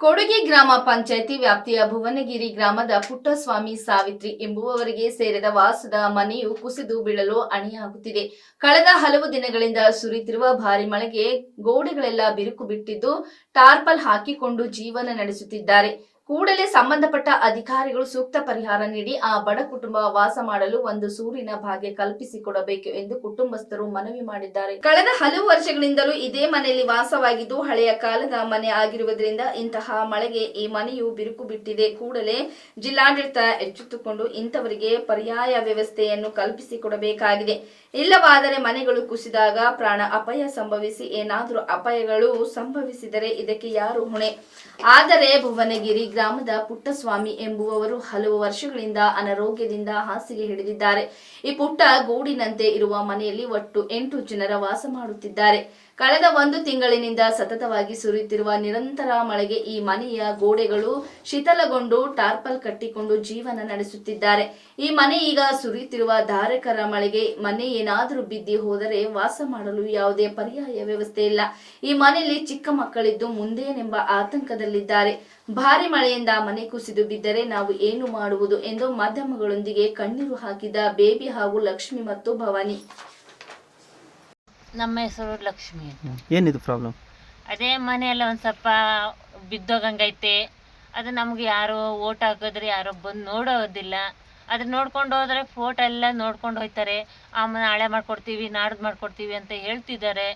ಕೊಡಗಿ ಗ್ರಾಮ ಪಂಚಾಯಿತಿ ವ್ಯಾಪ್ತಿಯ ಭುವನಗಿರಿ ಗ್ರಾಮದ ಪುಟ್ಟಸ್ವಾಮಿ ಸಾವಿತ್ರಿ ಎಂಬುವವರಿಗೆ ಸೇರಿದ ವಾಸದ ಮನೆಯು ಕುಸಿದು ಬೀಳಲು ಅಣಿಯಾಗುತ್ತಿದೆ. ಕಳೆದ ಹಲವು ದಿನಗಳಿಂದ ಸುರಿತಿರುವ ಭಾರಿ ಮಳೆಗೆ ಗೋಡೆಗಳೆಲ್ಲ ಬಿರುಕು ಬಿಟ್ಟಿದ್ದು ಟಾರ್ಪಲ್ ಹಾಕಿಕೊಂಡು ಜೀವನ ನಡೆಸುತ್ತಿದ್ದಾರೆ. ಕೂಡಲೇ ಸಂಬಂಧಪಟ್ಟ ಅಧಿಕಾರಿಗಳು ಸೂಕ್ತ ಪರಿಹಾರ ನೀಡಿ ಆ ಬಡ ಕುಟುಂಬ ವಾಸ ಮಾಡಲು ಒಂದು ಸೂರಿನ ಭಾಗ್ಯ ಕಲ್ಪಿಸಿಕೊಡಬೇಕು ಎಂದು ಕುಟುಂಬಸ್ಥರು ಮನವಿ ಮಾಡಿದ್ದಾರೆ. ಕಳೆದ ಹಲವು ವರ್ಷಗಳಿಂದಲೂ ಇದೇ ಮನೆಯಲ್ಲಿ ವಾಸವಾಗಿದ್ದು ಹಳೆಯ ಕಾಲದ ಮನೆ ಆಗಿರುವುದರಿಂದ ಇಂತಹ ಮಳೆಗೆ ಈ ಮನೆಯು ಬಿರುಕು ಬಿಟ್ಟಿದೆ. ಕೂಡಲೇ ಜಿಲ್ಲಾಡಳಿತ ಎಚ್ಚೆತ್ತುಕೊಂಡು ಇಂಥವರಿಗೆ ಪರ್ಯಾಯ ವ್ಯವಸ್ಥೆಯನ್ನು ಕಲ್ಪಿಸಿಕೊಡಬೇಕಾಗಿದೆ. ಇಲ್ಲವಾದರೆ ಮನೆಗಳು ಕುಸಿದಾಗ ಪ್ರಾಣ ಅಪಾಯ ಸಂಭವಿಸಿ ಏನಾದರೂ ಅಪಾಯಗಳು ಸಂಭವಿಸಿದರೆ ಇದಕ್ಕೆ ಯಾರು ಹೊಣೆ? ಆದರೆ ಭುವನಗಿರಿ ಗ್ರಾಮದ ಪುಟ್ಟಸ್ವಾಮಿ ಎಂಬುವವರು ಹಲವು ವರ್ಷಗಳಿಂದ ಅನಾರೋಗ್ಯದಿಂದ ಹಾಸಿಗೆ ಹಿಡಿದಿದ್ದಾರೆ. ಈ ಪುಟ್ಟ ಗೂಡಿನಂತೆ ಇರುವ ಮನೆಯಲ್ಲಿ ಒಟ್ಟು ಎಂಟು ಜನರ ವಾಸ ಮಾಡುತ್ತಿದ್ದಾರೆ. ಕಳೆದ ಒಂದು ತಿಂಗಳಿನಿಂದ ಸತತವಾಗಿ ಸುರಿಯುತ್ತಿರುವ ನಿರಂತರ ಮಳೆಗೆ ಈ ಮನೆಯ ಗೋಡೆಗಳು ಶಿಥಲಗೊಂಡು ಟಾರ್ಪಲ್ ಕಟ್ಟಿಕೊಂಡು ಜೀವನ ನಡೆಸುತ್ತಿದ್ದಾರೆ. ಈ ಮನೆ ಈಗ ಸುರಿಯುತ್ತಿರುವ ಧಾರಕರ ಮಳೆಗೆ ಮನೆ ಏನಾದರೂ ಬಿದ್ದಿ ಹೋದರೆ ವಾಸ ಮಾಡಲು ಯಾವುದೇ ಪರ್ಯಾಯ ವ್ಯವಸ್ಥೆ ಇಲ್ಲ. ಈ ಮನೆಯಲ್ಲಿ ಚಿಕ್ಕ ಮಕ್ಕಳಿದ್ದು ಮುಂದೇನೆಂಬ ಆತಂಕದಲ್ಲಿದ್ದಾರೆ. ಭಾರಿ ಮಳೆಯಿಂದ ಮನೆ ಕುಸಿದು ಬಿದ್ದರೆ ನಾವು ಏನು ಮಾಡುವುದು ಎಂದು ಮಾಧ್ಯಮಗಳೊಂದಿಗೆ ಕಣ್ಣೀರು ಹಾಕಿದ ಬೇಬಿ ಹಾಗೂ ಲಕ್ಷ್ಮಿ ಮತ್ತು ಭವಾನಿ. ನಮ್ಮ ಹೆಸರು ಲಕ್ಷ್ಮಿ ಅಂತ. ಏನಿದು ಪ್ರಾಬ್ಲಮ್ ಅದೇ ಮನೆಯೆಲ್ಲ ಒಂದು ಸ್ವಲ್ಪ ಬಿದ್ದೋಗಂಗೈತೆ ಅದು ನಮ್ಗೆ ಯಾರು ಓಟ್ ಹಾಕಿದ್ರೆ ಯಾರೋ ಬಂದು ನೋಡೋದಿಲ್ಲ. ಅದ್ರ ನೋಡ್ಕೊಂಡು ಹೋದ್ರೆ ಫೋಟೋ ಎಲ್ಲ ನೋಡ್ಕೊಂಡು ಹೋಯ್ತಾರೆ. ಆಮೇಲೆ ಹಳೆ ಮಾಡ್ಕೊಡ್ತೀವಿ ನಾಡ್ದು ಮಾಡ್ಕೊಡ್ತೀವಿ ಅಂತ ಹೇಳ್ತಿದ್ದಾರೆ.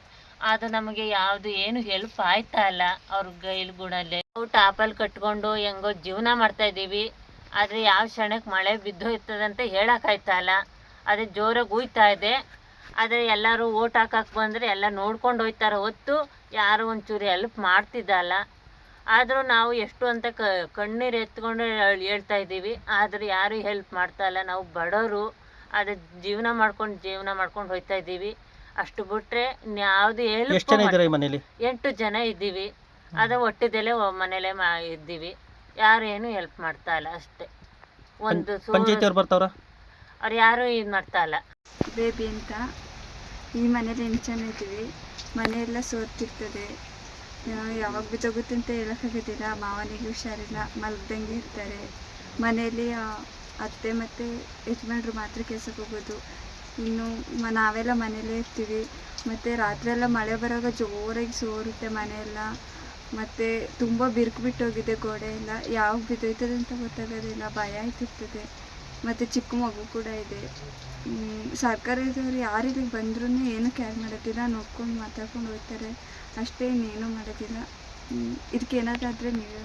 ಅದು ನಮಗೆ ಯಾವುದು ಏನು ಹೆಲ್ಪ್ ಆಯ್ತಾ ಇಲ್ಲ. ಅವ್ರ ಗೈಲ್ ಗುಣಲ್ಲಿ ನಾವು ಟಾಪಲ್ಲಿ ಕಟ್ಕೊಂಡು ಹೆಂಗೋ ಜೀವನ ಮಾಡ್ತಾ ಇದ್ದೀವಿ. ಆದರೆ ಯಾವ ಕ್ಷಣಕ್ಕೆ ಮಳೆ ಬಿದ್ದೋಯ್ತದೆ ಅಂತ ಹೇಳೋಕ್ಕಾಯ್ತಾ ಇಲ್ಲ. ಅದೇ ಜೋರಾಗಿ ಉಯ್ತಾ ಇದೆ. ಆದರೆ ಎಲ್ಲರೂ ಓಟ್ ಹಾಕಕ್ಕೆ ಬಂದರೆ ಎಲ್ಲ ನೋಡ್ಕೊಂಡು ಹೋಯ್ತಾರೆ ಹೊತ್ತು ಯಾರು ಒಂಚೂರು ಹೆಲ್ಪ್ ಮಾಡ್ತಿದ್ದಲ್ಲ ಆದರೂ ನಾವು ಎಷ್ಟು ಅಂತ ಕ, ಕಣ್ಣೀರು ಎತ್ಕೊಂಡು ಹೇಳ್ತಾ ಇದ್ದೀವಿ. ಆದರೆ ಯಾರು ಹೆಲ್ಪ್ ಮಾಡ್ತಾ ಇಲ್ಲ. ನಾವು ಬಡವರು. ಅದೇ ಜೀವನ ಮಾಡ್ಕೊಂಡು ಜೀವನ ಮಾಡ್ಕೊಂಡು ಹೋಗ್ತಾ ಇದ್ದೀವಿ. ಅಷ್ಟು ಬಿಟ್ರೆ ಯಾವುದು ಎಷ್ಟು ಜನ ಹೆಲ್ಪ್ ಇದ್ದಾರೆ ಈ ಮನೇಲಿ? ಎಂಟು ಜನ ಇದ್ದೀವಿ. ಅದು ಒಟ್ಟಿದಲ್ಲೇ ಮನೇಲೆ ಮಾ ಇದ್ದೀವಿ. ಯಾರು ಏನು ಹೆಲ್ಪ್ ಮಾಡ್ತಾ ಇಲ್ಲ ಅಷ್ಟೇ. ಒಂದು ಪಂಚಾಯತಿ ಅವ್ರು ಬರ್ತಾವ್ರ? ಅವ್ರು ಯಾರು ಇದು ಮಾಡ್ತಾ ಇಲ್ಲ. ಬೇಬಿ ಅಂತ ಈ ಮನೇಲಿ ಎಂಟು ಜನ ಇದ್ದೀವಿ. ಮನೆಯೆಲ್ಲ ಸೋರ್ತಿರ್ತದೆ ಯಾವಾಗ ಬಿದ್ದೋಗುತ್ತೆ ಅಂತ ಹೇಳೋಕ್ಕಾಗೋದಿಲ್ಲ. ಮಾವನಿಗೆ ಹುಷಾರಿಲ್ಲ. ಮಲಗ್ದಂಗೆ ಇರ್ತಾರೆ. ಮನೆಯಲ್ಲಿ ಅತ್ತೆ ಮತ್ತು ಯಜಮಾನ್ರು ಮಾತ್ರ ಕೆಲ್ಸಕ್ಕೆ ಹೋಗೋದು. ಇನ್ನು ಮ ನಾವೆಲ್ಲ ಮನೆಯಲ್ಲೇ ಇರ್ತೀವಿ. ಮತ್ತು ರಾತ್ರಿ ಎಲ್ಲ ಮಳೆ ಬರುವಾಗ ಜೋರಾಗಿ ಸೋರುತ್ತೆ ಮನೆಯೆಲ್ಲ. ಮತ್ತು ತುಂಬ ಬಿರುಕು ಬಿಟ್ಟೋಗಿದೆ ಗೋಡೆ ಎಲ್ಲ ಯಾವಾಗ ಬಿದ್ದೋಯ್ತದೆ ಅಂತ ಗೊತ್ತಾಗೋದಿಲ್ಲ. ಭಯ ಆಯ್ತಿರ್ತದೆ ಮತ್ತು ಚಿಕ್ಕ ಮಗು ಕೂಡ ಇದೆ. ಸರ್ಕಾರದವ್ರು ಯಾರು ಇಲ್ಲಿಗೆ ಬಂದ್ರೂ ಏನು ಕೇರ್ ಮಾಡೋದಿಲ್ಲ. ನೋಡ್ಕೊಂಡು ಮಾತಾಡ್ಕೊಂಡು ಹೋಗ್ತಾರೆ. ಅಷ್ಟೇ ಇನ್ನೇನು ಮಾಡೋದಿಲ್ಲ. ಇದಕ್ಕೆ ಏನಾದರೂ ಆದರೆ ನೀವೇ